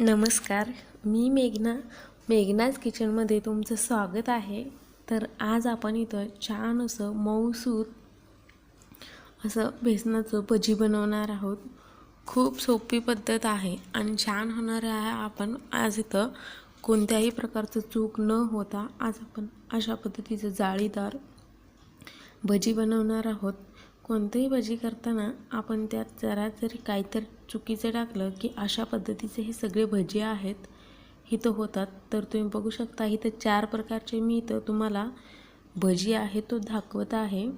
नमस्कार मी मेघना. मेघनाज किचनमध्ये तुमचं स्वागत आहे. तर आज आपण इथं छान असं मऊसूत असं बेसनाचं भजी बनवणार आहोत. खूप सोपी पद्धत आहे आणि छान होणार आहे आपण. आज इथं कोणत्याही प्रकारचं चूक न होता आज आपण अशा पद्धतीचं जाळीदार भजी बनवणार आहोत. कोणतीही भजी करताना आपण त्यात जरा जरी काहीतरी चुकीचं टाकलं की अशा पद्धतीचे हे सगळे भजी आहेत इथं होतात. तर तुम्ही बघू शकता इथं चार प्रकारचे मी इथं तुम्हाला भजी आहे तो दाखवत आहे.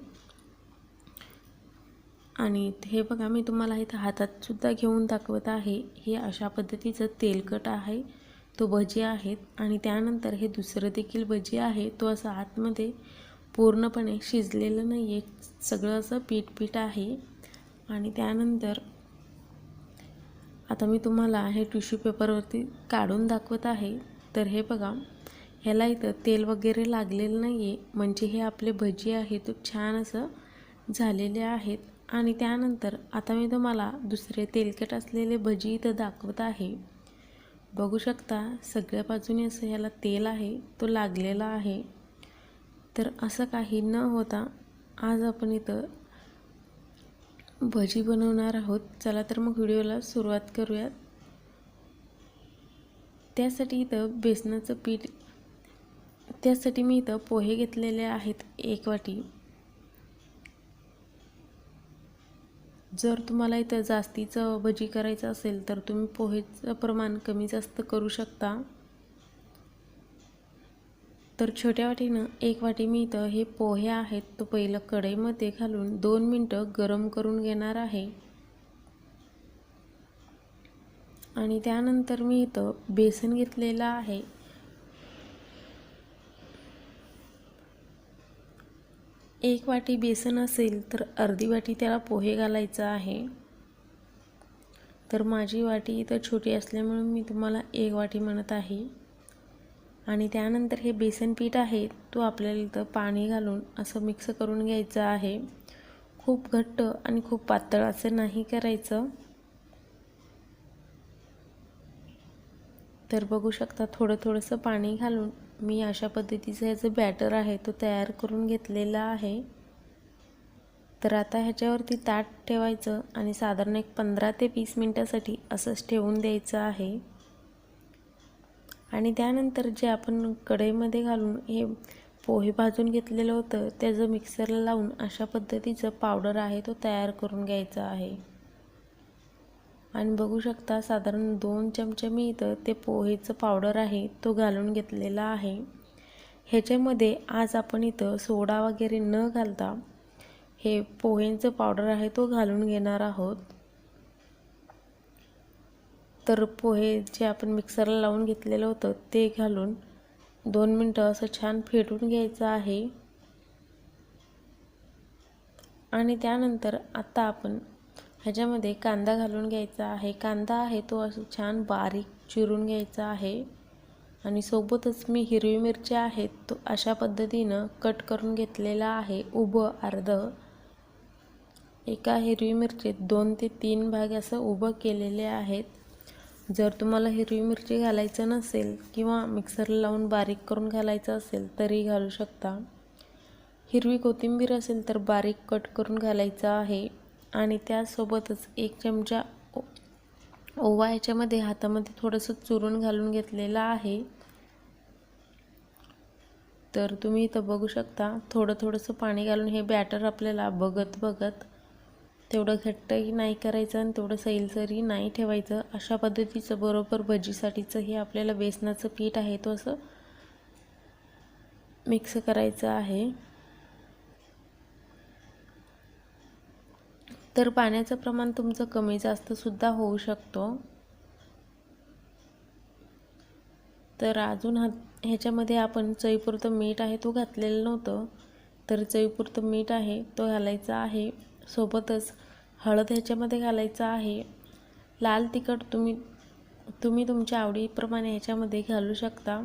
आणि हे बघा मी तुम्हाला इथं हातातसुद्धा घेऊन दाखवत आहे. हे अशा पद्धतीचं तेलकट आहे तो भजी आहेत आणि त्यानंतर हे दुसरं देखील भजी आहे तो असं आतमध्ये पूर्णपणे शिजलेलं नाही आहे सगळं असं पीठ पीठ आहे. आणि त्यानंतर आता मी तुम्हाला हे टिश्यू पेपरवरती काढून दाखवत आहे. तर हे बघा ह्याला इथं तेल वगैरे लागलेलं नाही आहे म्हणजे हे आपले भजी आहे तो छान असं झालेले आहेत. आणि त्यानंतर आता मी तुम्हाला दुसरे तेलकट असलेले भजी इथं दाखवत आहे. बघू शकता सगळ्या बाजूने असं ह्याला तेल आहे तो लागलेला आहे. तर असं काही न होता आज आपण इथं भजी बनवणार आहोत. चला तर मग व्हिडिओला सुरुवात करूयात. त्यासाठी इथं बेसनाचं पीठ त्यासाठी मी इथं पोहे घेतलेले आहेत एक वाटी. जर तुम्हाला इथं जास्तीचं भजी करायचं असेल तर तुम्ही पोहेचं प्रमाण कमी जास्त करू शकता. तर छोट्या वाटीनं एक वाटी मी इथं हे पोहे आहेत तो पहिलं कढईमध्ये घालून दोन मिनटं गरम करून घेणार आहे. आणि त्यानंतर मी इथं बेसन घेतलेलं आहे. एक वाटी बेसन असेल तर अर्धी वाटी त्याला पोहे घालायचं आहे. तर माझी वाटी इथं छोटी असल्यामुळे मी तुम्हाला एक वाटी म्हणत आहे. आणि त्यानंतर हे बेसन पीठ आहे तो आपल्याला इथं पाणी घालून असं मिक्स करून घ्यायचं आहे. खूप घट्ट आणि खूप पातळ असं नाही करायचं. तर बघू शकता थोडं थोडंसं पाणी घालून मी अशा पद्धतीचं ह्याचं बॅटर आहे तो तयार करून घेतलेला आहे. तर आता ह्याच्यावरती ताट ठेवायचं आणि साधारण एक पंधरा ते वीस मिनटासाठी असंच ठेवून द्यायचं आहे. आणि त्यानंतर जे आपण कढईमध्ये घालून हे पोहे भाजून घेतलेलं होतं त्याचं मिक्सरला लावून अशा पद्धतीचं पावडर आहे तो तयार करून घ्यायचा आहे. आणि बघू शकता साधारण दोन चमचे मी इथं ते पोहेचं पावडर आहे तो घालून घेतलेला आहे. ह्याच्यामध्ये आज आपण इथं सोडा वगैरे न घालता हे पोहेचं पावडर आहे तो घालून घेणार आहोत. तर पोहे जे आपण मिक्सरला लावून घेतलेलं होतं ते घालून दोन मिनटं असं छान फेटून घ्यायचं आहे. आणि त्यानंतर आता आपण ह्याच्यामध्ये कांदा घालून घ्यायचा आहे. कांदा आहे तो असं छान बारीक चिरून घ्यायचा आहे. आणि सोबतच मी हिरवी मिरची आहेत तो अशा पद्धतीनं कट करून घेतलेला आहे उभं अर्ध. एका हिरवी मिरचीत दोन ते तीन भाग असं उभं केलेले आहेत. जर तुम्हाला हिरवी मिरची घालायचं नसेल किंवा मिक्सरला लावून बारीक करून घालायचं असेल तरी घालू शकता. हिरवी कोथिंबीर असेल तर बारीक कट करून घालायचं आहे आणि त्यासोबतच एक चमचा ओवा याच्यामध्ये हातामध्ये थोडंसं चुरून घालून घेतलेलं आहे. तर तुम्ही इथं बघू शकता थोडं थोडंसं पाणी घालून हे बॅटर आपल्याला बघत बघत तेवढं घट्टही नाही करायचं आणि तेवढं सैलसरही नाही ठेवायचं. अशा पद्धतीचं बरोबर भजीसाठीचं हे आपल्याला बेसनाचं पीठ आहे तो असं मिक्स करायचं आहे. तर पाण्याचं प्रमाण तुमचं कमी जास्तसुद्धा होऊ शकतो. तर अजून हा ह्याच्यामध्ये आपण चवीपुरतं मीठ आहे तो घातलेलं नव्हतं. तर चवीपुरतं मीठ आहे तो घालायचा आहे. सोबतच हळद ह्याच्यामध्ये घालायचं आहे. लाल तिखट तुम्ही तुम्ही तुमच्या आवडीप्रमाणे ह्याच्यामध्ये घालू शकता.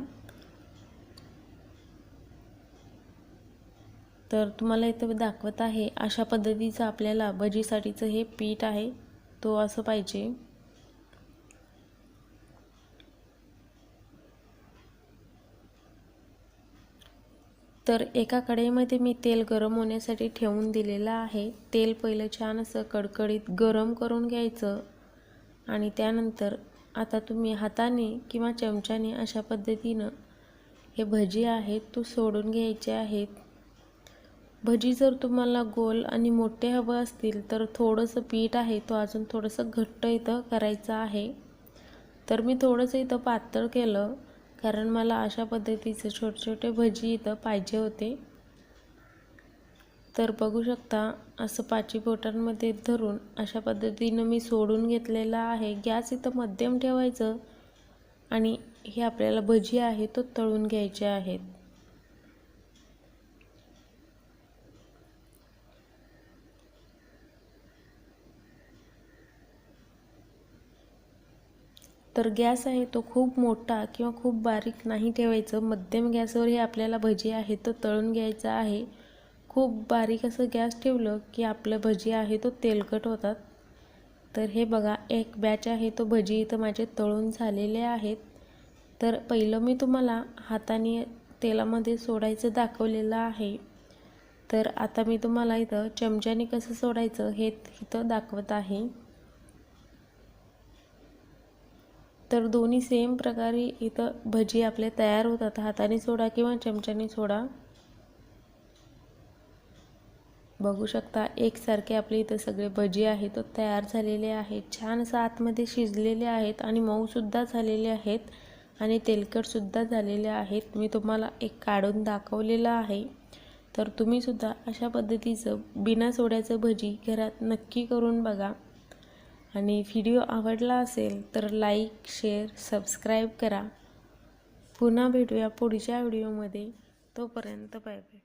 तर तुम्हाला इथं दाखवत आहे अशा पद्धतीचं आपल्याला भजीसाठीचं हे पीठ आहे तो असं पाहिजे. तर एका कढईमध्ये मी तेल गरम होण्यासाठी ठेवून दिलेलं आहे. तेल पहिलं छान असं कडकडीत गरम करून घ्यायचं. आणि त्यानंतर आता तुम्ही हाताने किंवा चमच्याने अशा पद्धतीनं हे भजी आहेत तो सोडून घ्यायचे आहेत. भजी जर तुम्हाला गोल आणि मोठे हवं असतील तर थोडंसं पीठ आहे तो अजून थोडंसं घट्ट इथं करायचं आहे. तर मी थोडंसं इथं पातळ केलं. कारण मला अशा पद्धतीचे छोटे छोटे भजी इथं पाहिजे होते. तर बघू शकता असं पाची बोटांमध्ये धरून अशा पद्धतीनं मी सोडून घेतलेला आहे. गॅस इथं मध्यम ठेवायचं आणि हे आपल्याला भजी आहे तो तळून घ्यायचे आहेत. तर गॅस आहे तो खूप मोठा किंवा खूप बारीक नाही ठेवायचं. मध्यम गॅसवर हे आपल्याला भजी आहे तर तळून घ्यायचं आहे. खूप बारीक असं गॅस ठेवलं की आपलं भजी आहे तो तेलकट होतात. तर हे बघा एक बॅच आहे तो भजी इथं माझे तळून झालेले आहेत. तर पहिलं मी तुम्हाला हाताने तेलामध्ये सोडायचं दाखवलेलं आहे. तर आता मी तुम्हाला इथं चमच्याने कसं सोडायचं हे इथं दाखवत आहे. तर दोन्ही सेम प्रकारे इथं भजी आपले तयार होतात. हाताने सोडा किंवा चमच्याने सोडा. बघू शकता एकसारखे आपले इथं सगळे भजी आहेत तो तयार झालेले आहेत. छान असं आतमध्ये शिजलेले आहेत आणि मऊसुद्धा झालेले आहेत आणि तेलकटसुद्धा झालेले आहेत. मी तुम्हाला एक काढून दाखवलेलं आहे. तर तुम्हीसुद्धा अशा पद्धतीचं बिना सोड्याचं भजी घरात नक्की करून बघा. आणि व्हिडिओ आवडला असेल तर लाईक शेअर सबस्क्राईब करा. पुन्हा भेटूया पुढच्या व्हिडिओमध्ये. तोपर्यंत बाय बाय.